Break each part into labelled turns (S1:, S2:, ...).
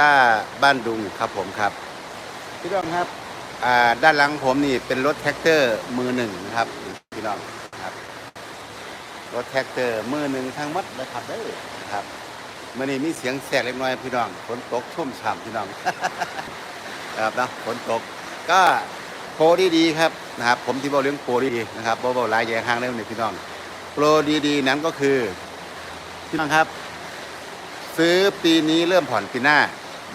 S1: ต้าบ้านดุงครับผมครับ พี่น้องครับด้านหลังผมนี่เป็นรถแท็กเตอร์มือหนึ่งนะครับพี่น้องครับ รถแท็กเตอร์มือหนึ่งทั้งหมดนะครับเด้นะครับมื่อนี้มีเสียงแสกเล็กน้อยพี่น้องฝนตกชุ่มฉ่ำพี่น้องครับนะฝนตก ก็โปรดีๆครับนะครับ ผมที่บอกเรื่องโปรดีๆนะครับบอกบอกหลายแย่ห้างเรื่องนี้พี่น้องโปรดีๆนั้นก็คือพี่น้องครับ ซื้อปีนี้เริ่มผ่อนปีหน้า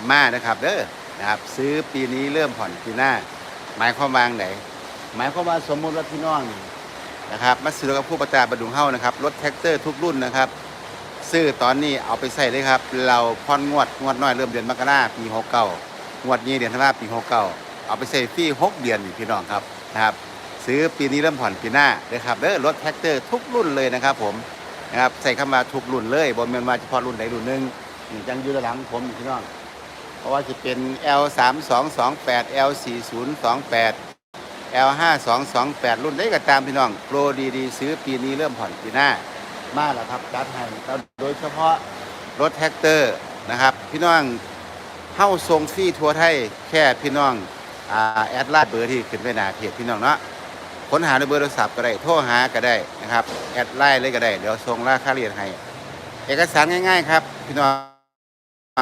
S1: มานะครับเด้อนะครับ ซื้อปีนี้เริ่มผ่อนปีหน้า หมายความว่าไหนหมายความว่าสมมุติว่าพี่น้องนะครับมาซื้อกับผู้ประจาบดุงเฮ้านะครับรถแท็กเตอร์ทุกรุ่นนะครับ ซื้อตอนนี้เอาไปใส่เลยครับ เราผ่อนงวดงวดน้อยเริ่มเดือนมกราปีหกเก้างวดนี้เดือนธันวาปีหกเก้าเอาไปใส่ฟรีหกเดือนพี่น้องครับนะครับ ซื้อปีนี้เริ่มผ่อนปีหน้าเลยครับเด้อรถแท็กเตอร์ทุกรุ่นเลยนะครับผม นะครับใส่เข้ามาทุกรุ่นเลยบนเมียนมาเฉพาะรุ่นใดรุ่นหนึ่งนี่จังอยืดหลังผมพี่น้องเพราะว่าจะเป็น L 3 2 2 8 L 4 0 2 8 L 5 2 2 8 รุ่นได้ก็ตามพี่น้องโปรดีๆ ซื้อปีนี้เริ่มผ่อนปีหน้า มาแล้วครับจัดให้โดยเฉพาะรถแท็กเตอร์นะครับ พี่น้องเข้าทรงฟรีทัวร์ไทยแค่พี่น้องอแอดลน์เบอร์ที่ขึ้นไปหนาเพจพี่น้องเนาะ ค้นหาในเบอร์โทรศัพท์ก็ได้ โทรหาก็ได้นะครับ แอดไลน์เลยก็ได้ เดี๋ยวส่งราคาเรียนให้ เอกสารง่าย ๆ ครับพี่น้อ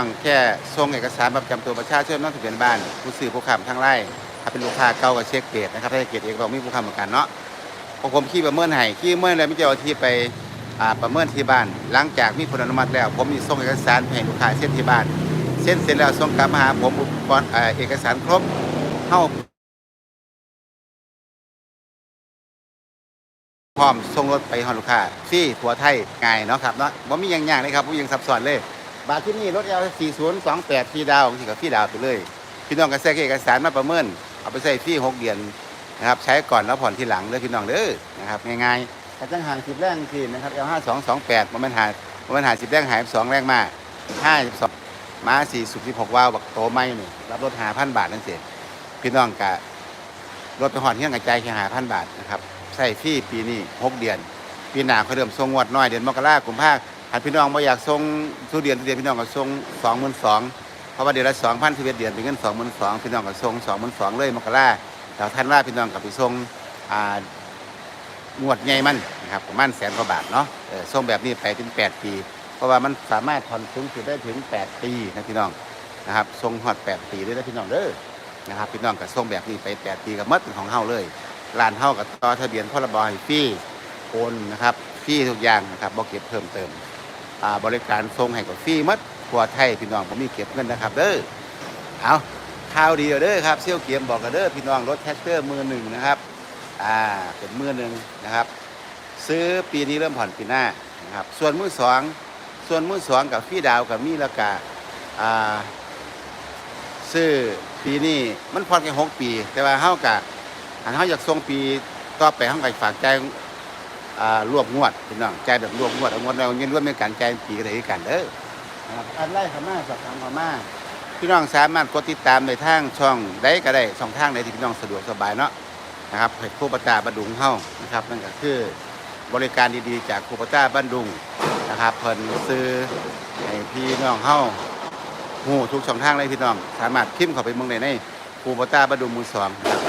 S1: งแค่ส่งเอกสารประจำตัวประชาชนนอกทะเบียนบ้าน ผู้ซื้อผู้ค้ำทางไร่ถ้าเป็นลูกค้าเก่าก็เช็คเกรดนะครับถ้าเกรดเอกเรามีผู้ค้ำเหมือนกันเนาะพอผมขี้ประเมินให้ขี้เมินอไรไม่เจอาที่ไปประเมินที่บ้าน หลังจากมีผลอนุมัติแล้ว ผมมีส่งเอกสารให้ลูกค้าเส้นที่บ้านเส้นเสร็จแล้วส่งกลับมาหาผมอุปกรณ์เอกสารครบเข้า พร้อมส่งรถไปให้ลูกค้าฟรีทั่วไทยง่ายเนาะครับเนาะบ่ามีอย่างยากเลยครับบ่มีอย่างซับซ้อนเลย บาทที่นี่รถ L 4028ฟรีดาวที่กับฟรีดาวไปเลย พี่น้องก็แทรกเอกสารมาประเมิน เอาไปใส่ฟรีหกเดือนนะครับใช้ก่อนแล้วผ่อนทีหลังเด้อพี่น้องเด้อนะครับง่ายๆกระจังห่างสิบแรงทีนะครับ L ห้าสองสองแปดมันหามันหาสิบแรงหายสองแรงมาห้าสิบสองม้าสี่สิบสิบหกวาวบักโตไม่นี่รับรถหาพันบาทนั่นเสร็จพี่น้องกะรถไปหอดเที่ยงกระจายแค่หาพันบาทนะครับ ใส่ฟรีปีนี้หกเดือน ปีหน้าเขาเริ่มส่งงวดน้อยเดือนมกราคมภาคหากพี่น้องไม่อยากส่งทุเดือนทุเดือนพี่น้องก็ส่งสองหมื่นสองเพราะว่าเดือนละสองพันสิบเอ็ดเดือนเป็นเงินสองหมื่นสองพี่น้องก็ส่งสองหมื่นสองเลยมกราแต่ท่านว่าพี่น้องกับไปส่งอ่างวดใหญ่มันนะครับประมาณแสนกว่าบาทเนาะเออส่งแบบนี้ไปถึง8ปี เพราะว่ามันสามารถผ่อนสูงสุดได้ถึง8ปีนะพี่น้องนะครับส่งฮอด8ปีด้วยนะพี่น้องเด้อนะครับพี่น้องก็ส่งแบบนี้ไป8ปีกับมัดเป็นของเฮาเลย ร้านเฮากับต่อทะเบียนพรบให้ฟรีโอนนะครับฟรีทุกอย่างนะครับบ่เก็บเพิ่มเติมบริการส่งให้กับฟรีมัดทั่วไทยพี่น้องผมมีเก็บเงินนะครับเด้อเอาข่าวดีเด้อครับเซี่ยวเกียมบอกกันเด้อพี่น้องรถแท็กเตอร์มือหนึ่งนะครับอ่าเป็นมือหนึ่งนะครับ ซื้อปีนี้เริ่มผ่อนปีหน้านะครับส่วนมือสองส่วนมือสองกับพี่ดาวกับมีละกาอ่าซื้อปีนี้มันผ่อนแค่หกปี แต่ว่าเฮากะอั นเฮาอยากส่งปีต่อไปเฮาก็ฝากใจายอ่ารวบงวดพี่น้องใจายแบบรวบงวดเอางวดแล้วเงินรวมเป็นการจ่ายปีก็ได้คือกันเด้อนะครับอันไล่เข้ามาสอบถามเข้ามาพี่น้องสามารถกดติดตามในทางช่องได้ก็ได้ช่องทางใดที่พี่น้องสะดวกสบายเนาะนะครับให้ครูปตาบันดุงเฮ้านะครับนั่นก็คือบริการดีๆ จากครูปตาบันดุงนะครับเพิ่นซื้อให้พี่น้องเฮ้าหูทุกช่องทางเลยพี่น้อง สามารถพิมพ์เข้าไปเมืองในในครูปตาบันดุงมือสองนะครับ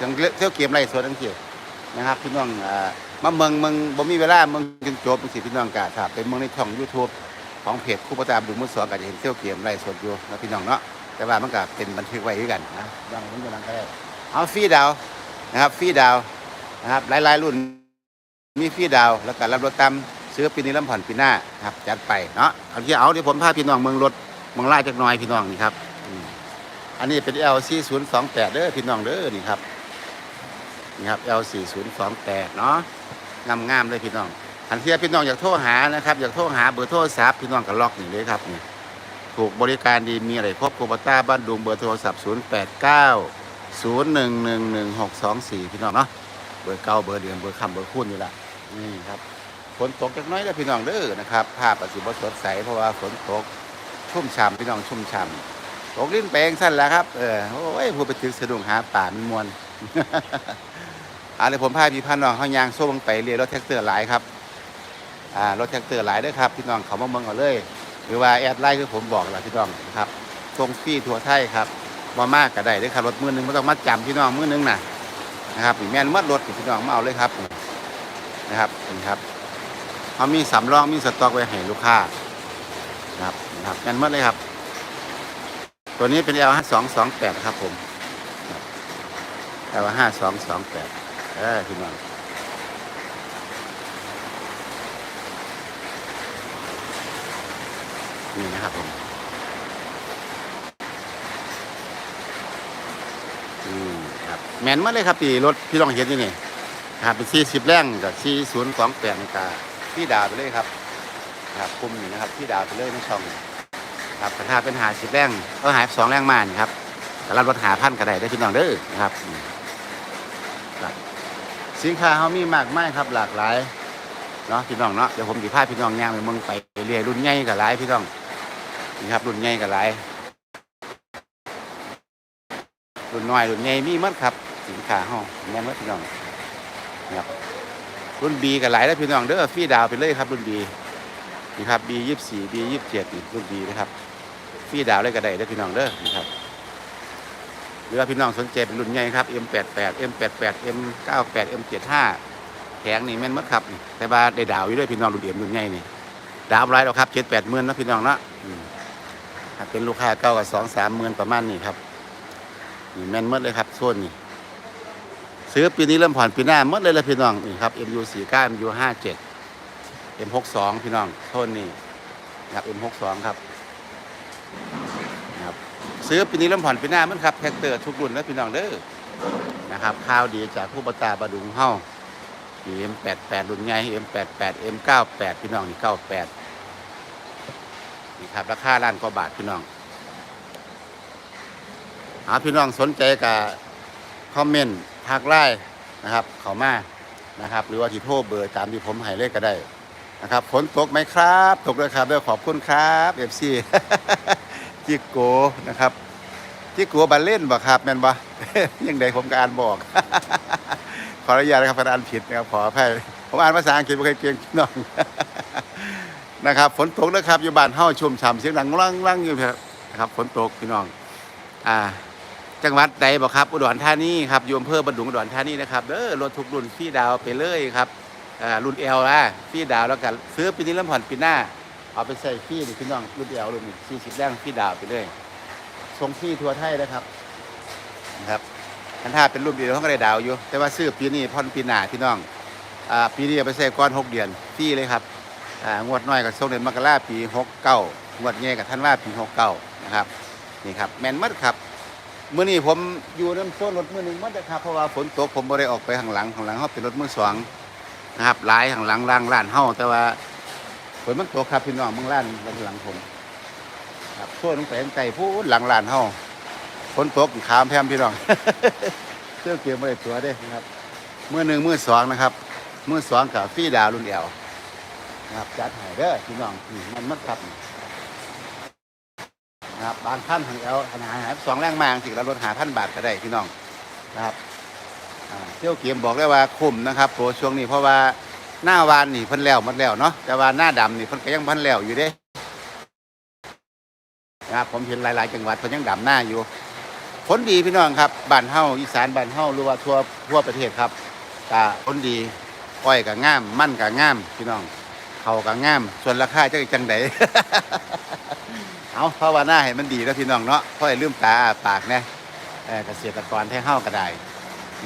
S1: ยังเที่ยวเกมไรสวนทั้งเที่ยวนะครับพี่น้องอ่ามาเมืองเมืองบ่มีเวลาเมืองจนจบสิพี่น้องกะถ้าเป็นเมืองในช่อง YouTube ของเพจครูปตาบันดุงมือสองก็จะเห็นเที่ยวเกมไรสดอยู่นะพี่น้องเนาะแต่ว่ามันก็เป็นบันทึกไว้ด้วยกันนะยังมันกำลังได้เอาฟรีดาวนะครับฟรีดาวนะครับหลายๆรุ่นมีฟรีดาวแล้วก็รับรถตามซื้อปีนี้ลำผ่อนปีหน้าครับจัดไปเนาะเอาที่เอาเดี๋ยวผมพาพี่น้องเมืองรถเมืองไล่จักน่อยพี่น้องนี่ครับ อันนี้เป็น L 4 0 2 8 เด้อพี่น้องเด้อนี่ครับนี่ครับ L 4 0 2 8 เนาะงามงามๆเลยพี่น้องอันที่พี่น้องอยากโทรหานะครับอยากโทรหาเบอร์โทรศัพท์พี่น้องก็ล็อกนี่เลยครับนี่ถูกบริการดีมีอะไรครบโคบต้าบ้านดุงเบอร์โทรศัพท์ 0 8 9ศูนย์หนึ่งหนึ่งหนึ่งหกสองสี่พี่น้องเนาะเบอร์เก้าเบอร์เดือนเบอร์คำเบอร์คูณนี่แหละนี่ครับฝนตกจักน้อยแล้วพี่น้องเด้อนะครับ ภาพอาจสิบ่สดใสเพราะว่าฝนตกชุ่มฉ่ำพี่น้องชุ่มฉ่ำ ตกลิ้นแปลงสั้นแล้วครับ เออโอ้ยพูดไปถึงสะดุ้งหาป่ามันมวนอาเลยผมพาพี่พันน้องเขายางโซ่ลงไปเรียรถแท็กเตอร์หลายครับอ่ารถแท็กเตอร์หลายด้อครับพี่น้องเขามาเมืองเอาเลย หรือว่าแอดไลน์คือผมบอกแหละพี่น้องนะครับส่งฟรีทั่วไทยครับมามากก็ได้ด้อครับรถมือหนึงไม่ต้องมาจำพี่น้องมือหนึงนะนะครับมีแม่นมัดรถพี่น้องมาเอาเลยครับนี่นะครับนี่ครับเขามีสำรองมีสต็อกไว้ให้ลูกค้านะครับนะครับแม่นมัดเลยครับ ตัวนี้เป็น L ห้าสองสองแปดครับผม L ห้าสองสองแปดเออพี่น้องนี่นะครับผมอืมครับแมนมาเลยครับตีรถพี่ลองเห็นอยังไงครับเป็นสี่สิบแรงกับสี่ศูนย์สองแปดนาฬิกาพี่ดาไปเลยครับ ครับคุมอยู่นะครับพี่ดาไปเลยในช่องนี่ ครับแต่ถ้าเป็นหาสิบแรงก็หายสองแรงมานี่ครับแต่รับรถหาพันก็ได้ได้พี่น้องเด้อนะครับ สินค้าเขามีมากมายครับหลากหลายเนาะพี่น้องเนาะเดี๋ยวผมสิพาพี่น้องย่างไปเมืองไปเรียรุ่นใหญ่กับหลายพี่น้องนี่ครับรุ่นใหญ่กับหลายรุ่นน้อยรุ่นใหญ่มีมัดครับ สินค้าห้องแม่มัดพี่น้องนะครับรุ่นบีกับหลายแล้วพี่น้องเด้อฟรีดาวไปเลยครับ รุ่นบีนี่ครับบียี่สิบสี่บียี่สิบเจ็ดรุ่นบีนะครับ ฟรีดาวเลยก็ได้เด้อพี่น้องเด้อนี่ครับหรือว่าพี่น้องสนใจเป็นรุ่นใหญ่ครับ M88 M88 M98 M75 แข็งนี่แม่นมัดครับ แต่ว่าได้ดาวอยู่ด้วยพี่น้องรุ่นเอ็มรุ่นใหญ่นี่ดาวไรหรอกครับเจ็ดแปดหมื่นนะพี่น้องเนาะถ้าเป็นลูกค้าเก้ากับสองสามหมื่นประมาณนี้ครับนี่แม่นหมดเลยครับโซนนี่ซื้อปีนี้เริ่มผ่อนปีหน้าหมดเลยละพี่น้องนี่ครับ MU สี่เก้า MU ห้าเจ็ด M หกสองพี่น้องโซนนี่ครับ M หกสองครับนะครับ ซื้อปีนี้เริ่มผ่อนปีหน้ามันครับแท็กเตอร์ทุกรุ่นแล้วพี่น้องเด้อนะครับข่าวดีจากผู้ประตาบดุงเฮ้าเอ็มแปดแปดรุ่นใหญ่เอ็มแปดแปดเอ็มเก้าแปดพี่น้องนี่เก้าแปดนี่ครับราคาล้านกว่าบาทพี่น้องหาพี่น้องสนใจกับคอมเมนต์ทักไลน์นะครับ เขามานะครับ หรือว่าที่โทรเบอร์ตามที่ผมให้เลขก็ได้นะครับฝนตกไหมครับ ตกเลยครับด้วยขอบคุณครับเอฟซี จิโกนะครับ จิโกบัลเล่นบ่ครับแม่นบ่ยังไงผมก็อ่านบอก ขออนุญาตนะครับถ้าอ่านผิดนะครับขออภัยผมอ่านภาษาอังกฤษไม่เคยเก่งน้องนะครับฝนตกนะครับอยู่บ้านเฮาชุ่มฉ่ำเสียงดังลั่งลั่งอยู่นะครับฝนตกพี่น้อง อ่า จังหวัดใดบอกครับ อุดรธานีครับอยู่อำเภอบันดุงอุดรธานีนะครับเด้อรถทุกรุ่นพี่ดาวไปเลยครับอ่ารุ่นเอลนะพี่ดาวแล้วกันซื้อปีนี้เริ่มผ่อนปีหน้า เอาไปใส่พี่นี่พี่น้องรุ่นเอลรุ่นนี้สี่สิบแรงพี่ดาวไปเลยส่งพี่ทัวร์ไทยนะครับนะครับคันถ้าเป็นรูปเดียวเขาก็ได้ดาวอยู่ แต่ว่าซื้อปีนี้พอนปีหน้าพี่น้องอ่าปีนี้เอาไปใส่ก้อนหกเดือนฟรีเลยครับอ่างวดน้อยกับส่งเดือนมกราปีหกเก้างวดใหญ่กับท่านว่าปีหกเก้านะครับนี่ครับแมนมัดครับเมื่อนี้ผมอยู่น้ำโซนรถมือหนึ่งมัดนะครับเพราะว่าฝนตกผมไม่ได้ออกไปข้างหลังข้างหลังเขาเป็นรถมือสองนะครับหลายข้างหลังล่างร้านเฮาแต่ว่า ฝนมันตกครับพี่น้องเมืองร้านข้างหลังผม ครับโซนลงไปข้งใต้พูดหลังร้านเฮาฝนตกขามแพมพี่น้องเสื้อเกี่ยวไม่ได้ตัวเด้นะครับเมื่อหนึ่งเมื่อสองนะครับเมื่อสองกับฟรีดาวรุ่นเอวนะครับจัดให้เด้อพี่น้องนี่มันมัดครับนะครับบางท่านทางเอลขนาดหาสองแรงมาสิเราลดหาพันบาทก็ได้พี่น้องนะครับเที่ยวเกมบอกได้ว่าคุ้มนะครับโปรช่วงนี้เพราะว่า หน้าวานนี่เพิ่นแล้วหมดแล้วเนาะแต่ว่าหน้าดำนี่เพิ่นก็ยังเพิ่นแล้วอยู่เด้นะครับผมเห็นหลาย ๆ จังหวัดเพิ่นยังดำหน้าอยู่ผลดีพี่น้องครับบ้านเฮาอีสานบ้านเฮาหรือว่าทั่วทั่วประเทศครับก็ผลดีอ้อยก็งาม มั่นก็งาม พี่น้องเขาก็งาม ส่วนราคาจะจังไดเอาภาวนาให้มันดีแล้วพี่น้องเนาะค่อยลืมตาอ้าปากนะเอ่เกษตรกรแท้เฮาก็ได้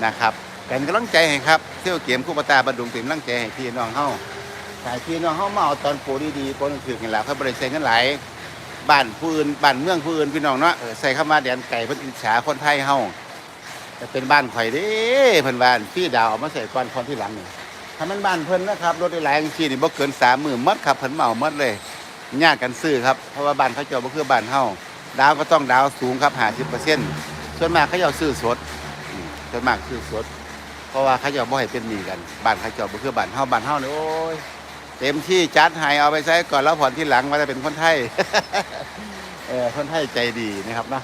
S1: นะครับ เป็นกำลังใจให้ครับเที่ยวเกมคู่ปตาบัดดุงเป็นกำลังใจให้พี่น้องเฮาแต่พี่น้องเฮามาเอาตอนโปรดีๆโปรถึกๆนี่แหละเขาบริเซงกันหลายบ้านผู้อื่นบ้านเมืองผู้อื่นพี่น้องเนาะเออใส่เข้ามาแดนไก่เพิ่นอิจฉาคนไทยเฮาแต่เป็นบ้านข่อยเด้เพิ่นบ้านพี่ดาวเอามาใส่ก่อนคนที่หลังนี่ถ้ามันบ้านเพิ่นนะครับรถได้หลายจังซี่นี่บ่เกิน3มื้อหมดครับเพิ่นเหมาหมดเลยญาติกันซื้อครับเพราะว่าบ้านเขาเจ้าบ่คือบ้านเฮาดาวก็ต้องดาวสูงครับ50%ส่วนมากเขาเจ้าซื้อสดส่วนมากซื้อสด เพราะว่าเขาเจ้าบ่ให้เป็นหนี้กันบ้านเขาเจ้าบ่คือบ้านเฮาบ้านเฮานี่โอ้ยเต็มที่จัดให้เอาไปใช้ก่อนแล้วผ่อนที่หลังว่าจะเป็นคนไทยเออคนไทยใจดีนะครับเนาะ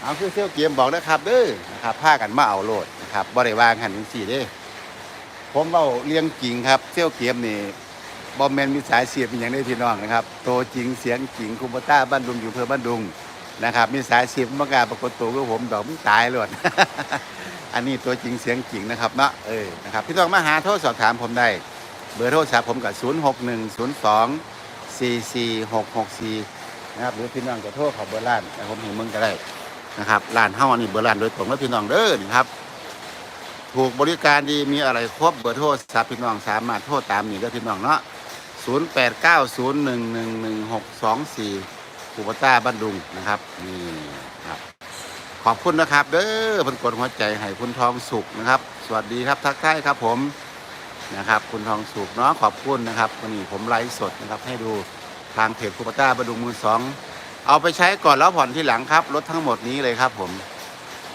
S1: เอาคือเที่ยวเกมบอกนะครับเด้อนะครับพากันมาเอาโลดนะครับบ่ได้วางหันจังซี่เด้ผมเอาเลี้ยงจริงครับเที่ยวเกมนี่บอมแมนมีสายเสียบเป็นอย่างได้พี่น้องนะครับโตจริงเสียงจริงคุปต้าบ้านดุงอยู่อำเภอบ้านดุงนะครับ มีสายเสียบมากาปรากฏตัวกับผมดอกมันตายเลย อันนี้ตัวจริงเสียงจริงนะครับเนาะเออนะครับพี่ต้องมาหาโทรสอบถามผมได้ เบอร์โทรศัพท์ผมกับ0 6 1 0 2 4 4 6 6 4นะครับหรือพี่น้องจะโทรเขอเบอร์ร้านแต่ผมเห็นมึงก็ได้นะครับร้านเฮาอันนี้เบอร์ร้านโดยตรงแล้วพี่น้องเด้อนี่ครับ ถูกบริการดีมีอะไรครบเบอร์โทรศัพท์พี่น้องสามารถโทรตามนี่ได้อพี่น้องเนาะ0 8 9 0 1 1 1 6 2 4ปูปต้าบ้านดุงนะครับนี่ครับ ขอบคุณนะครับ เด้อเพิ่นกดหัวใจให้คุณทองสุขนะครับ สวัสดีครับทักทายครับผมนะครับ คุณทองสุขเนาะขอบคุณนะครับวันนี้ผมไลฟ์สดนะครับ ให้ดูทางเพจคูปต้าบดุงมือสองเอาไปใช้ก่อนแล้วผ่อนที่หลังครับรถทั้งหมดนี้เลยครับ ผม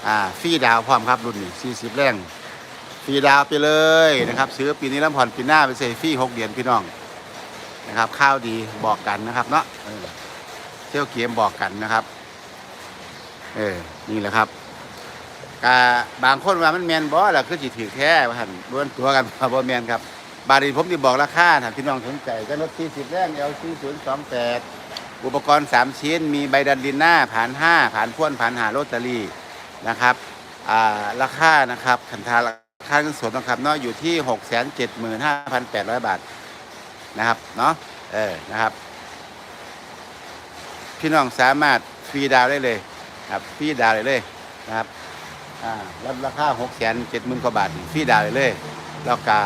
S1: อ่าฟรีดาวพร้อมครับรุ่นนี้สี่สิบแรงฟรีดาวไปเลยนะครับ ซื้อปีนี้แล้วผ่อนปีหน้าไปเซฟรีหกเดือนพี่น้องนะครับ ข้าวดีบอกกันนะครับเนาะเอเที่ยวเกมบอกกันนะครับ เออ นี่แหละครับกาบางคนว่ามันแมนบอสล่ะคือจิถือแค่ว่าหันล้วนตัวกันว่าบ่แมนครับ บารีผมที่บอกราคาถ้าพี่น้องสนใจก็รถ40แรง LC 028อุปกรณ์3ชิ้น มีใบดันดินหน้าผ่าน5ผ่านพ่วนผ่านหาโรตเตอรี่นะครับ อ่า ราคานะครับคันทาราคาเงินสดนะครับเนาะอยู่ที่675,800บาทนะครับเนาะเออนะครับ พี่น้องสามารถฟรีดาวได้เลย ครับฟรีดาวน์ได้เลยนะครับอ่ารับราคาหกแสนเจ็ดหมื่นกว่าบาทนี่ฟรีดาวน์ได้เลยแล้วก็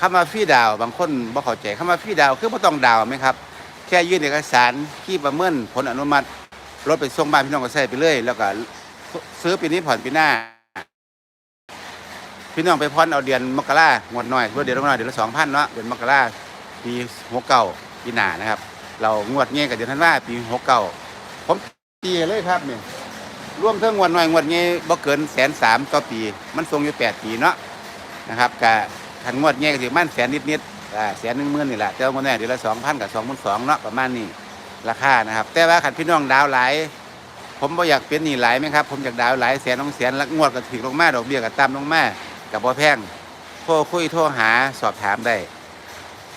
S1: คำว่าฟรีดาวบางคนบ่เข้าใจคำว่าฟรีดาวคือบ่ต้องดาวไหมครับ แค่ยื่นเอกสารที่ประเมินผลอนุมัติรถไปส่งบ้านพี่น้องก็ใช้ไปเลย แล้วก็ซื้อปีนี้ผ่อนปีหน้า พี่น้องไปผ่อนเอาเดือนมกรางวดหน้อยเพื่อเดือนละน้อยเดือนละสองพันเนาะเดือนมกราปีหกเก้าปีหน้านะครับ เรางวดเงี้ยกับเดือนธันวาปีหกเก้าผม ตีเลยครับเนี่ยรวมเทั้งวดน้อยงวดเงี้ยบ่เกินแสนสามต่อปี มันทรงอยู่แปดปีเนาะนะครับกะขันงวดเงี้ยก็ถือมันแสนนิดนิดๆอ่าแสนหนึ่งหมื่นนี่แหละแต่ว่างวดนี้เดือนละสองพันกับสองพันสองเนาะประมาณนี้ราคานะครับ แต่ว่าขันพี่น้องดาวหลายผมบ่อยากเป็นหนี้หลายไหมครับผมอยากดาวหลายแสนน้องแสนล้วงวดก็ถือลงมาดอกเบี้ยก็ตามลงมากับบ่แพงโทรคุยโทรหาสอบถามได้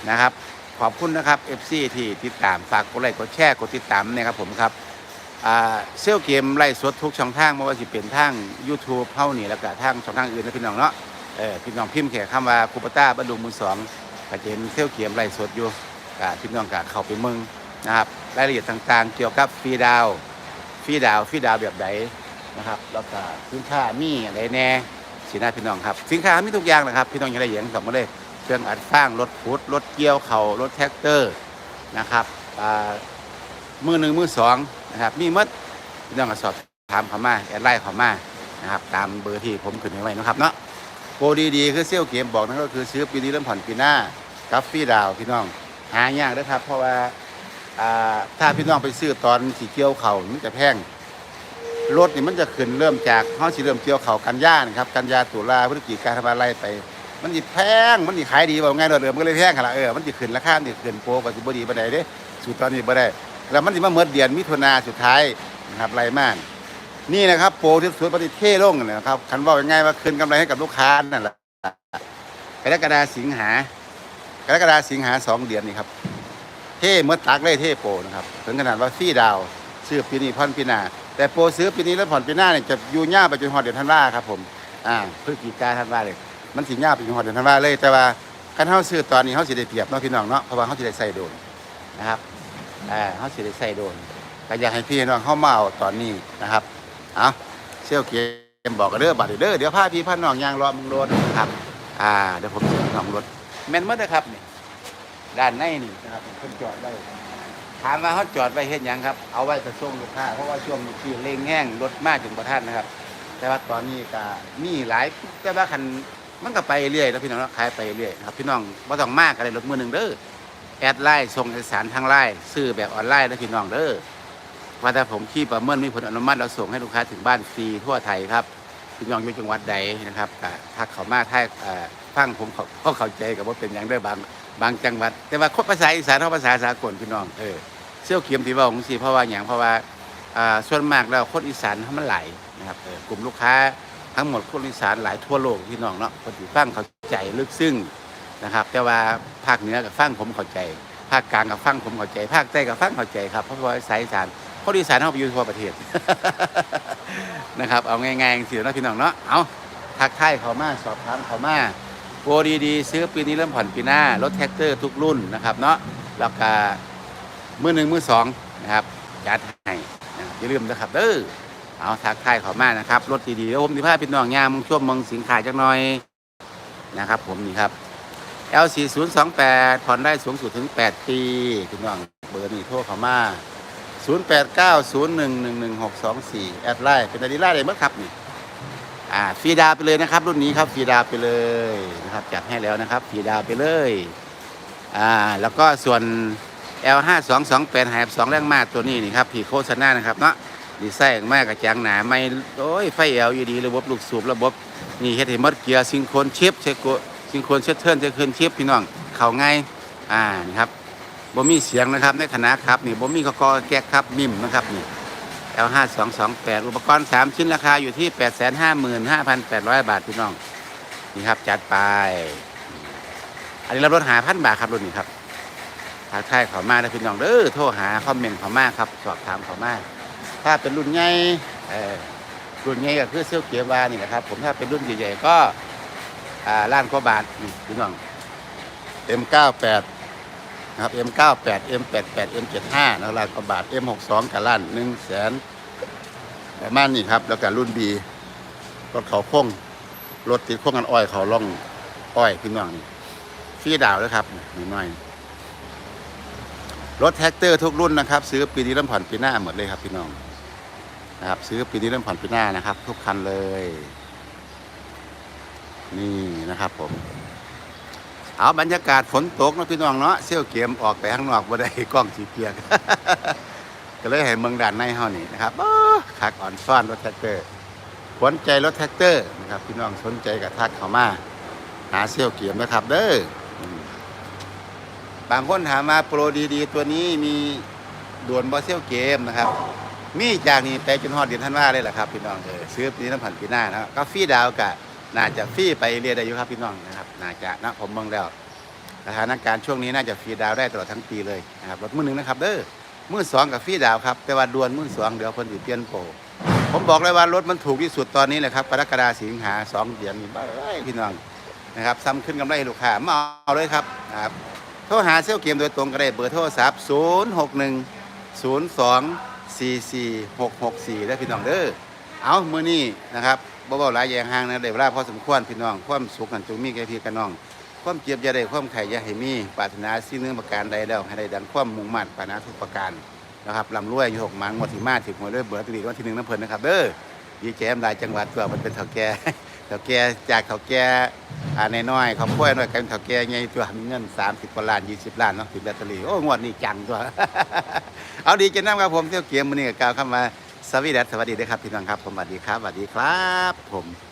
S1: นะครับ ขอบคุณนะครับ FC ที่ติดตามฝากกดไลค์กดแชร์กดติดตามนะครับผมครับ เซลเกมไล่สดทุกช่องทางไม่ว่าจะเป็นทาง YouTube เท่านี่แล้วก็ทางช่องทางอื่นนะพี่น้องเนาะเออพี่น้องพิมพ์แค่คำว่าคูปต้าบันดุงมือสองก็จะเห็นเซลเกมไล่สดอยู่ก็พี่น้องก็เข้าไปเมืองนะครับรายละเอียดต่างๆ เกี่ยวกับฟรีดาวฟรีดาวฟรีดาวแบบไหนนะครับแล้วก็สินค้ามีอะไรแน่สินะพี่น้องครับสินค้ามีทุกอย่างนะครับ พี่น้องจะได้อย่างสมมติเลยเครื่องอัดฟางรถพุดรถเกี่ยวเขารถแท็กเตอร์นะครับมือหนึ่งมือสอง นะครับ มีมดพี่น้องก็สอบถามเขามาแอดไลน์เขามานะครับ ตามเบอร์ที่ผมขึ้นไว้นะครับเนาะโปรดีๆคือเซี่ยวเกมบอกนั่นก็คือซื้อปีนี้เริ่มผ่อนปีหน้ากับฟรีดาวพี่น้องหายากนะครับ เพราะว่าถ้าพี่น้องไปซื้อตอนสีเกี่ยวเขามันจะแพงรถนี่มันจะขึ้นเริ่มจากห้องสีเริ่มเกี่ยวเขากันยานะครับ กันยาตุลาพฤศจิกาธันวาไล่ไป มันสิแพงมันสิขายดีบ่ไงายเดิมมันก็เลยแพงค่ะละเออมันสิขึ้นราคามันสิขึ้นโปรก็สิบดีบ่ไดเด้สุดตอนนี้บ่ได้ แล้วมันสิมาเมื่อเดือนมิถุนาสุดท้ายนะครับไรมากนี่นะครับโปรที่สุดปฏิเทลงนะครับคันว่าง่ายๆว่าคืนกำไรให้กับลูกค้านั่นแหละกรกฎาสิงหากรกฎาสิงหาสองเดือนนี่ครับ เท่เมื่อตักเลยเท่โปรนะครับถึงขนาดว่าฟรีดาวซื้อปีนี้ผ่อนปีหน้าแต่โปรซื้อปีนี้แล้วผ่อนปีหน้าเนี่ยจะอยู่ยาไปจนฮอดเดือนธันวาครับผมอ่าพฤศจิกาธันวาเลยมันสิยาไปจนฮอดเดือนธันวาเลย แต่ว่าคันเฮาซื้อตอนนี้เฮาสิได้เปรียบเนาะพี่น้องเนาะเพราะว่าเฮาสิได้ใส่โดนนะครับ อ่าเฮาสิได้ใส่โดนก็อยากให้พี่น้องเฮามาเอาตอนนี้นะครับเอาเซลลเกมบอกกันเด้อบัดนี้เด้อเดี๋ยวพาพี่พาน้องยางรอมึงรถนะครับ อ่าเดี๋ยวผมจะน้องรถแม่นหมดนะครับนี่ด้านในนี่นะครับเพิ่นจอดได้ถามว่าเขาจอดไว้เฮ็ดหยังครับเอาไว้จะส่งลูกค้าเพราะว่าช่วงนี้เร่งแห้งรถมากถึงประท่านนะครับ แต่ว่าตอนนี้ก็มีหลายแต่ว่าคันมันก็ไปเรื่อยแล้วพี่น้องเนาะขายไปเรื่อยนะครับพี่น้องบ่ต้องมากอะไรรถมือหนึ่งเด้อ แอดไลน์ส่งเอกสารทางไลน์ซื้อแบบออนไลน์นะพี่น้องเด้อว่าถ้าผมขี้ประเมินมีผลอนุมัติเราส่งให้ลูกค้าถึงบ้านฟรีทั่วไทยครับพี่น้องอยู่จังหวัดใดนะครับถ้าเขามาถ้าฟังผมเขาเขาเข้าใจกับว่าเป็นอย่างเด้บางบางจังหวัด แต่ว่าคภาษาอีสานเขาภาษาสากลพี่น้องเออเซี่ยวเขียมที่ว่าของสีเพราะว่าอย่างเพราะว่าส่วนมากแล้วคนอีสานเขามันไหลนะครับกลุ่มลูกค้าทั้งหมดคนอีสานหลายทั่วโลกพี่น้องเนาะคนที่ฟังเข้าใจลึกซึ้ง นะครับ แต่ว่าภาคเหนือกับฟังผมเข้าใจ ภาคกลางกับฟังผมเข้าใจ ภาคใต้กับฟังเข้าใจครับเพราะว่าสายสานคนอีสานเขาไปอยู่ทั่วประเทศนะครับเอาง่ายๆสิเนาะพี่น้องเนาะเอาทักทายเขามาสอบถามเขามาโปรดีๆซื้อปีนี้เริ่มผ่อนปีหน้ารถแท็กเตอร์ทุกรุ่นนะครับเนาะแล้วก็มือหนึ่งมือสองนะครับจัดให้อย่าลืมนะครับเด้อเอาทักทายเขามานะครับรถดีๆแล้วผมที่พาพี่น้องยามช่วงมืองสิงขายจักหน่อยนะครับ ผมนี่ครับ L4028 ผ่อนได้สูงสุดถึง 8 ปีพี่น้องเบอร์นี่โทรเข้ามา 0890111624 แอดไลน์เป็นอะดีไลน์เลยมั้งครับนี่อ่าฟรีดาวไปเลยนะครับ รุ่นนี้ครับฟรีดาวไปเลยนะครับจัดให้แล้วนะครับฟรีดาวไปเลยอ่าแล้วก็ส่วน L5228 หาย2แรงมากตัวนี้นี่ครับผีโฆษณานะครับเนาะดีไซน์มากกระจังหนาไม่โอ้ยไฟ LED ระบบลูกสูบระบบนี่เฮ็ดให้หมดเกียร์ซิงโครนชิปเช็ คโกซิงโครเชตเทิร์นเช็คเทิร์นชิปพี่น้องเข้าง่ายอ่านี่ครับบ่มีเสียงนะครับในคณะครับนี่บ่มีกกอแก๊กครับมิมนะครับนี่ L 5 2 2 8 อุปกรณ์ 3 ชิ้นราคาอยู่ที่ 8 5 5 8 0 0 บาทพี่น้อง นี่ครับจัดไป อันนี้รับรถหาพันบาทครับรุ่นนี้ครับทักทายเขามาได้พี่น้องเด้อโทรหาคอมเมนต์เขามาครับสอบถามเขามาถ้าเป็นรุ่นใหญ่เอ่อรุ่นใหญ่ก็คือเซี่ยวเกียร์วานี่แหละครับ ผมถ้าเป็นรุ่นใหญ่ๆก็ อ่าล้านกว่าบาทนี่พี่น้อง M98 นะครับ M98 M88 M75 แล้วล้านกว่าบาท M62 กับล้านหนึ่งแสนประมาณนี้ครับ แล้วก็รุ่น B รถเขาค้งรถติดค้งกันอ้อยเขาล่องอ้อยพี่น้องนี่ฟรีดาวเลยครับนี่น้อยรถแท็กเตอร์ทุกรุ่นนะครับ ซื้อปีนี้เริ่มผ่อนปีหน้าหมดเลยครับพี่น้องนะครับซื้อปีนี้เริ่มผ่อนปีหน้านะครับ ทุกคันเลย นี่นะครับผม เอาบรรยากาศฝนตกนะพี่น้องเนาะเซี่ยวเกมออกไปข้างนอกบ่ได้กล้องสีเปียก ก็เลยให้เมืองด่านในเฮานี่นะครับคักอ่อนซ่อนรถแท็กเตอร์ขวัญใจรถแท็กเตอร์นะครับพี่น้องสนใจกับทักเขามาหาเซี่ยวเกมนะครับ เด้อบางคนถามมาโปรดีๆ ตัวนี้มีด่วนบอเซี่ยวเกมนะครับ มีจากนี้ไปจนฮอดเดือนธันวาเลยแหละครับพี่น้องเออซื้อปีน้ำผันปีหน้านะครับก็ฟดาวกะ น่าจะฟรีไปเรียนได้อยู่ครับพี่น้องนะครับน่าจะนะผมเบิ่งแล้วสถานการณ์ช่วงนี้น่าจะฟรีดาวได้ตลอดทั้งปีเลยนะครับรถมือหนึ่งนะครับเด้อมือสองกับฟรีดาวครับแต่ว่าดวนมือสองเดี๋ยวคนสิเปลี่ยนโปรผมบอกเลยว่ารถมันถูกที่สุดตอนนี้แหละครับกรกฎาสิงหาสองเดือนนี่บ้าเอ้ยพี่น้องนะครับซ้ำขึ้นกำไรให้ลูกค้ามาเอาเลยครับนะครับโทรหาเซลเกมโดยตรงก็ได้เบอร์โทรศัพท์0 6 1 0 2 4 4 6 6 4ได้พี่น้องเด้อเอามื้อนี้นะครับ บ่เว้าหลายอย่างห่างนะได้เวลาพอสมควรพี่น้อง ความสุขกันจงมีแก่พี่กับน้อง ความเจ็บอย่าได้ความไข่อย่าให้มีปรารถนาสิ่งหนึงประการใดแล้วให้ได้ดังความมุ่งมั่นปรารถนาทุกประการนะครับร่ำรวยอยู่หกหมันงวดที่มาถึงหวด้วยเบอร์ตรีวันที่หนึ่งน้ำเพลินนะครับเด้อดีแจมหลายจังหวัดตัวมันเป็นเถาแก่เถาแก่จากเถาแก่อ่าน้อยๆเขาพ่อยน้อยกันเถาแก่ใหญ่ตัวมีเงิน30กว่าล้าน20ล้านเนาะติดแบตเตอรี่โอ้งวดนี้จังตัว เอาดีจังนะครับผมเที่ยวเกียมมื้อนี้ก็กาวคำว่า สวีดัสสวัสดีด้วยครับพี่น้องครับผมสวัสดีครับสวัสดีครับผม